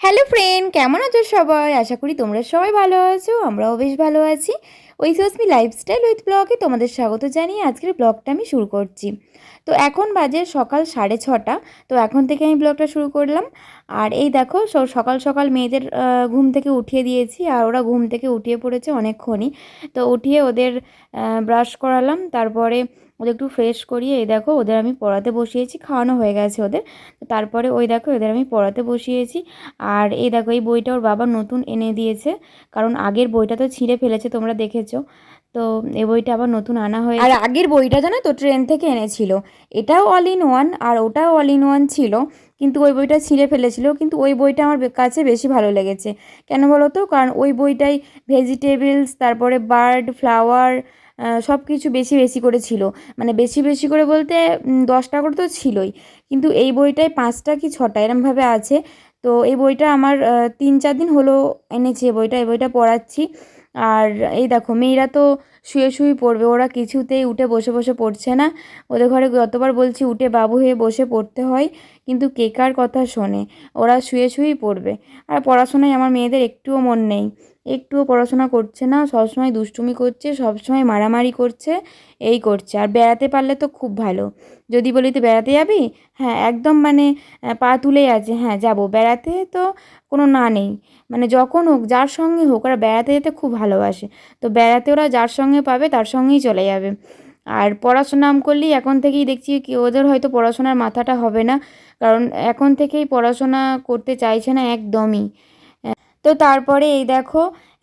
Hello friend কেমন আছো সবাই? আশা করি তোমরা সবাই ভালো আছো, আমরাও বেশ ভালো আছি। ওই সোসমি লাইফস্টাইল উইথ ব্লগে তোমাদের স্বাগত জানিয়ে আজকের ব্লগটা আমি শুরু করছি। তো এখন বাজে সকাল সাড়ে ছটা, তো এখন থেকে আমি ব্লগটা শুরু করলাম। আর এই দেখো সকাল সকাল মেয়েদের ঘুম থেকে উঠিয়ে দিয়েছি, আর ওরা ঘুম থেকে উঠিয়ে পড়েছে অনেকক্ষণই। তো উঠিয়ে ওদের ব্রাশ করালাম, তারপরে ওদের একটু ফ্রেশ করিয়ে, এই দেখো ওদের আমি পড়াতে বসিয়েছি, খাওয়ানো হয়ে গেছে ওদের। তারপরে ওই দেখো ওদের আমি পড়াতে বসিয়েছি, আর এই দেখো এই বইটা ওর বাবা নতুন এনে দিয়েছে, কারণ আগের বইটা তো ছিঁড়ে ফেলেছে, তোমরা দেখেছ। তো এই বইটা আবার নতুন আনা হয়েছে আর আগের বইটা জানো তো, ট্রেন থেকে এনেছিল। এটাও অল ইন ওয়ান আর ওটাও অল ইন ওয়ান ছিল, কিন্তু ওই বইটা ছিঁড়ে ফেলেছিল। কিন্তু ওই বইটা আমার কাছে বেশি ভালো লেগেছে। কেন বলো তো? কারণ ওই বইটাই ভেজিটেবলস তারপরে বার্ড ফ্লাওয়ার সব কিছু বেশি বেশি করে ছিল। মানে বেশি বেশি করে বলতে দশটা করে তো ছিলই। কিন্তু এই বইটায় পাঁচটা কি ছটা এরমভাবে আছে। তো এই বইটা আমার তিন চার দিন হলো এনেছি বইটা এই বইটা পড়াচ্ছি। আর এই দেখো মেয়েরা তো শুয়ে শুয়ে পড়বে। ওরা কিছুতেই উঠে বসে বসে পড়ছে না। ওদের ঘরে যতবার বলছি, উঠে বাবু হয়ে বসে পড়তে হয়। কিন্তু কেকার কথা শোনে? ওরা শুয়ে শুয়েই পড়বে। আর পড়াশোনায় আমার মেয়েদের একটুও মন নেই। একটুও পড়াশোনা করছে না। সবসময় দুষ্টুমি করছে, সবসময় মারামারি করছে, এই করছে। আর বেড়াতে পারলে তো খুব ভালো। যদি বলি, তুই বেড়াতে যাবি? হ্যাঁ একদম মানে পা তুলেই আছে। হ্যাঁ যাব। বেড়াতে তো কোনো না নেই। মানে যখন হোক, যার সঙ্গে হোক, ওরা বেড়াতে যেতে খুব ভালোবাসে। তো বেড়াতে ওরা যার সঙ্গে পাবে, তার সঙ্গেই চলে যাবে। আর পড়াশোনা করলেই এখন থেকেই দেখছি কি ওদের হয়তো পড়াশোনার মাথাটা হবে না, কারণ এখন থেকেই পড়াশোনা করতে চাইছে না একদমই। তো তারপরে এই দেখো,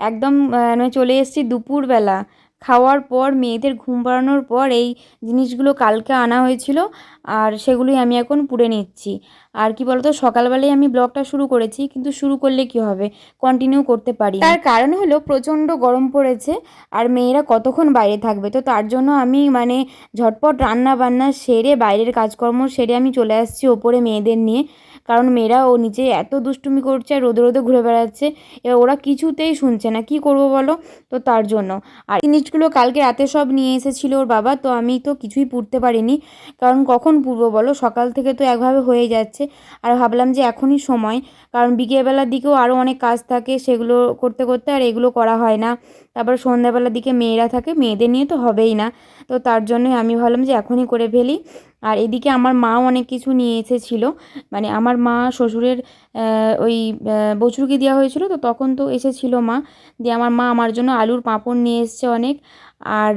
একদম মানে চলে এসেছি দুপুরবেলা। খাওয়ার পর, মেয়েদের ঘুম পাড়ানোর পর এই জিনিসগুলো কালকে আনা হয়েছিল আর সেগুলোই আমি এখন পুড়ে নিচ্ছি। আর কি বলতো, সকালবেলায় আমি ব্লগটা শুরু করেছি, কিন্তু শুরু করলে কি হবে? কন্টিনিউ করতে পারি তার কারণ হলো প্রচণ্ড গরম পড়েছে আর মেয়েরা কতক্ষণ বাইরে থাকবে? তো তার জন্য আমি মানে ঝটপট রান্না বান্না সেরে বাইরের কাজকর্ম সেরে আমি চলে আসছি ওপরে মেয়েদের নিয়ে। কারণ মেয়েরা ও নিচে এত দুষ্টুমি করছে আর রোদে রোদে ঘুরে বেড়াচ্ছে এবার ওরা কিছুতেই শুনছে না। কি করব বলো? তো তার জন্য। আর জিনিসগুলো কালকে রাতে সব নিয়ে এসেছিল ওর বাবা, তো আমি তো কিছুই পুড়তে পারিনি। কারণ কখন পুড়বো বলো? সকাল থেকে তো একভাবে হয়ে যাচ্ছে। আর ভাবলাম যে এখনই সময়, কারণ বিকেলবেলার দিকেও আরও অনেক কাজ থাকে সেগুলো করতে করতে আর এগুলো করা হয় না। তারপর সন্ধ্যাবেলার দিকে মেয়েরা থাকে, মেয়েদের নিয়ে তো হবেই না। তো তার জন্যই আমি ভাবলাম যে এখনই করে ফেলি। আর এদিকে আমার মাও অনেক কিছু নিয়ে এসেছিল। মানে আমার মা শ্বশুরের ওই বছুরকে দেওয়া হয়েছিল তো তখন তো এসেছিল মা। দিয়ে আমার মা আমার জন্য আলুর পাঁপড় নিয়ে এসছে অনেক। আর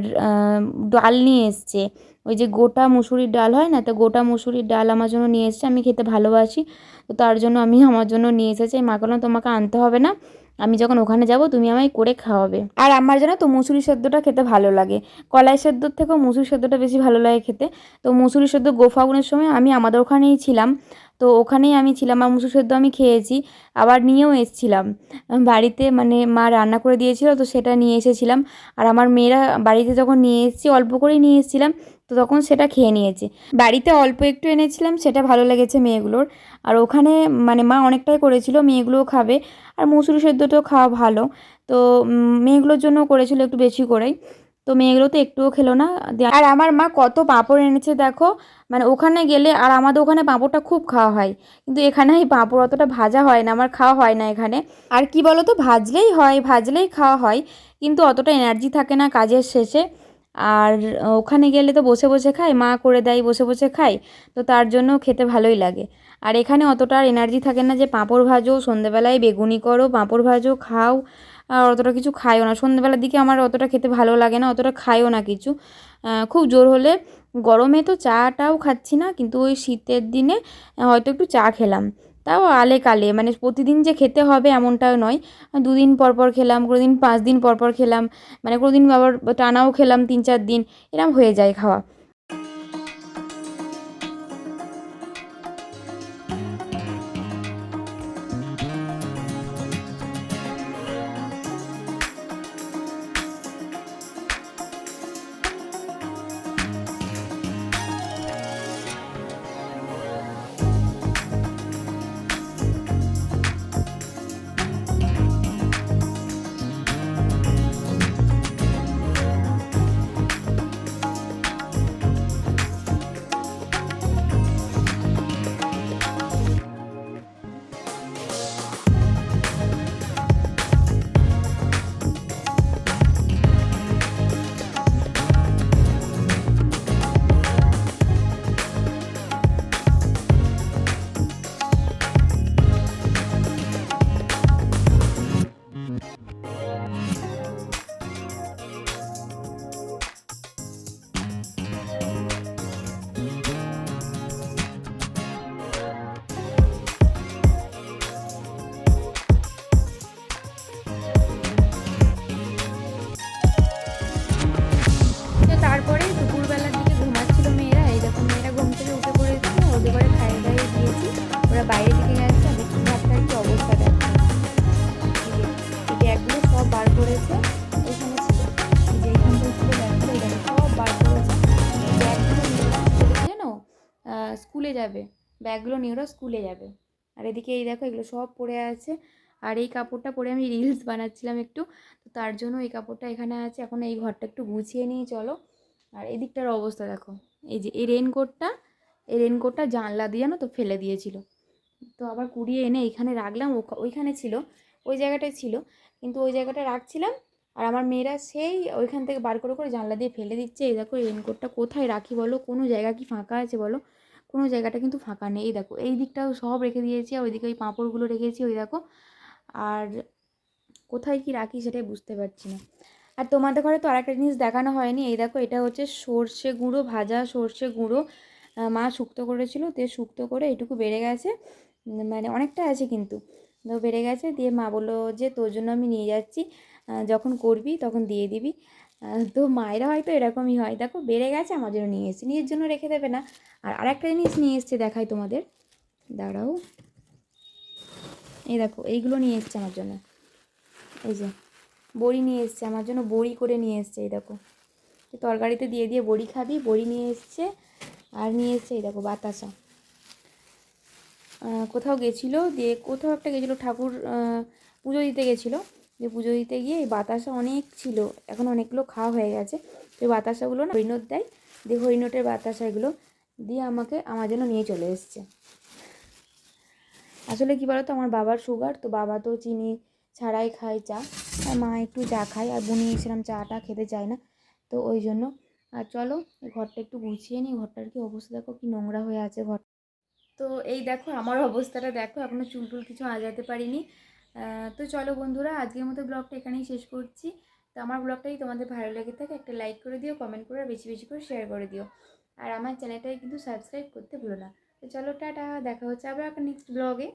ডাল নিয়ে এসছে। ওই যে গোটা মুসুরির ডাল হয় না, তো গোটা মুসুরির ডাল আমার জন্য নিয়ে এসছে। আমি খেতে ভালোবাসি। তো তার জন্য আমি আমার জন্য নিয়ে এসেছি। মা তোমাকে আনতে হবে না। আমি যখন ওখানে যাব, তুমি আমায় করে খাওয়াবে। আর আমার জানো তো, মুসুরি সেদ্ধটা খেতে ভালো লাগে। কলাই সেদ্ধর থেকেও মুসুরি সেদ্ধটা বেশি ভালো লাগে খেতে। তো মুসুরি সেদ্ধ গোফাগুনের সময় আমি আমাদের ওখানেই ছিলাম। তো ওখানেই আমি ছিলাম আর মুসুর সেদ্ধ আমি খেয়েছি। আবার নিয়েও এসেছিলাম। বাড়িতে মানে মা রান্না করে দিয়েছিল, তো সেটা নিয়ে এসেছিলাম। আর আমার মেয়েরা বাড়িতে যখন নিয়ে এসেছি, অল্প করেই নিয়ে এসেছিলাম। তো তখন সেটা খেয়ে নিয়েছে। বাড়িতে অল্প একটু এনেছিলাম, সেটা ভালো লেগেছে মেয়েগুলোর। আর ওখানে মানে মা অনেকটাই করেছিল, মেয়েগুলোও খাবে। আর মুসুরি সেদ্ধটাও খাওয়া ভালো। তো মেয়েগুলোর জন্য করেছিল একটু বেশি করেই। তো মেয়েগুলো তো একটুও খেলো না। আর আমার মা কত পাঁপড় এনেছে দেখো। মানে ওখানে গেলে, আর আমাদের ওখানে পাঁপড়টা খুব খাওয়া হয়। কিন্তু এখানে এই পাঁপড় অতটা ভাজা হয় না, আমার খাওয়া হয় না এখানে। আর কি বলো তো ভাজলেই হয়, ভাজলেই খাওয়া হয়। কিন্তু অতটা এনার্জি থাকে না কাজের শেষে। আর ওখানে গেলে তো বসে বসে খাই, মা করে দেয় বসে বসে খাই, তো তার জন্য খেতে ভালোই লাগে। আর এখানে অতটা আর এনার্জি থাকে না যে পাঁপড় ভাজো, সন্ধেবেলায় বেগুনি করো, পাঁপড় ভাজো, খাও, আর অতটা কিছু খাইও না। সন্ধেবেলার দিকে আমার অতটা খেতে ভালো লাগে না, অতটা খাইও না কিছু। খুব জোর হলে গরমে তো চাটাও খাচ্ছি না, কিন্তু ওই শীতের দিনে, হয়তো একটু চা খেলাম। তাও আলে কালে। মানে প্রতিদিন যে খেতে হবে এমনটাও নয়। দুদিন পর পর খেলাম কোনো দিন পাঁচ দিন পর পর খেলাম মানে কোনো দিন আবার টানাও খেলাম তিন চার দিন, এরম হয়ে যায় খাওয়া। যাবে। ব্যাগগুলো নিয়ে ওরা স্কুলে যাবে। আর এদিকে এই দেখো, এগুলো সব পড়ে আছে। আর এই কাপড়টা পরে আমি রিলস বানাচ্ছিলাম একটু। তো তার জন্য এই কাপড়টা এখানে আছে। এখন এই ঘরটা একটু গুছিয়ে নিয়ে চলো। আর এই দিকটার অবস্থা দেখো। এই যে, এই রেনকোটটা এই রেনকোটটা জানলা দিয়ে জানো তো ফেলে দিয়েছিল। তো আবার কুড়িয়ে এনে এখানে রাখলাম। ওইখানে ছিল। ওই জায়গাটায় ছিল। কিন্তু ওই জায়গাটা রাখছিলাম। আর আমার মেয়েরা সেই ওইখান থেকে বার করে করে জানলা দিয়ে ফেলে দিচ্ছে। এই দেখো রেনকোটটা কোথায় রাখি বলো? কোনো জায়গা কি ফাঁকা আছে বলো? কোনো জায়গাটা কিন্তু ফাঁকা নেই। এই দেখো, এই দিকটাও সব রেখে দিয়েছি আর ওইদিকে ওই পাঁপড়গুলো রেখেছি ওই দেখো। আর কোথায় কি রাখি সেটাই বুঝতে পারছি না। আর তোমাদের ঘরে তো আরেকটা জিনিস দেখানো হয়নি। এই দেখো, এটা হচ্ছে সর্ষে গুঁড়ো, ভাজা সর্ষে গুঁড়ো। মা শুক্তো করেছিল, তে শুক্তো করে এটুকু বেড়ে গেছে। মানে অনেকটা আছে কিন্তু। তো বেড়ে গেছে, দিয়ে মা বলল যে তোর জন্য আমি নিয়ে যাচ্ছি। যখন করবি তখন দিয়ে দিবি। তো মায়েরা হয়তো এরকমই হয়। দেখো, বেড়ে গেছে, আমার জন্য নিয়ে এসেছি, নিজের জন্য রেখে দেবে না। আর আরেকটা জিনিস নিয়ে এসছে, দেখাই তোমাদের। দাঁড়াও। এই দেখো, এইগুলো নিয়ে এসছে আমার জন্য। এই যে, বড়ি নিয়ে এসছে, আমার জন্য বড়ি করে নিয়ে এসছে, এই দেখো। তরকারিতে দিয়ে দিয়ে বড়ি খাবি, বড়ি নিয়ে এসছে, আর নিয়ে এসছে, এই দেখো, বাতাসা। কোথাও গেছিল, দিয়ে কোথাও একটা গেছিল, ঠাকুর পুজো দিতে গেছিল। যে পুজো দিতে গিয়ে এই বাতাসা অনেক ছিল, এখন অনেকগুলো খাওয়া হয়ে গেছে। তো এই বাতাসাগুলো না হরিণট দেয়, দিয়ে হরিণটের বাতাসা এগুলো দিয়ে আমাকে, আমার জন্য নিয়ে চলে এসছে। আসলে কী বলতো, আমার বাবার সুগার তো বাবা তো চিনি ছাড়াই খায় চা, আর মা একটু চা খায়, আর বুনি সেরকম চাটা খেতে চায় না। তো ওই জন্য, আর চলো ঘরটা একটু গুছিয়ে নিই, ঘরটার কি অবস্থা দেখো, কি নোংরা হয়ে আছে ঘর। তো এই দেখো, আমার অবস্থাটা দেখো এখনও চুল টুল কিছু আজাতে পারিনি। তো চলো বন্ধুরা, আজকের মতো ব্লগটা এখানেই শেষ করছি। তো আমার ব্লগটাই তোমাদের ভালো লেগে থাকে, একটা লাইক করে দিও কমেন্ট করে বেশি বেশি করে শেয়ার করে দিও। আর আমার চ্যানেলটাকে কিন্তু সাবস্ক্রাইব করতে ভুলো না। তো চলো টাটা, দেখা হচ্ছে আবার একটা নেক্সট ব্লগে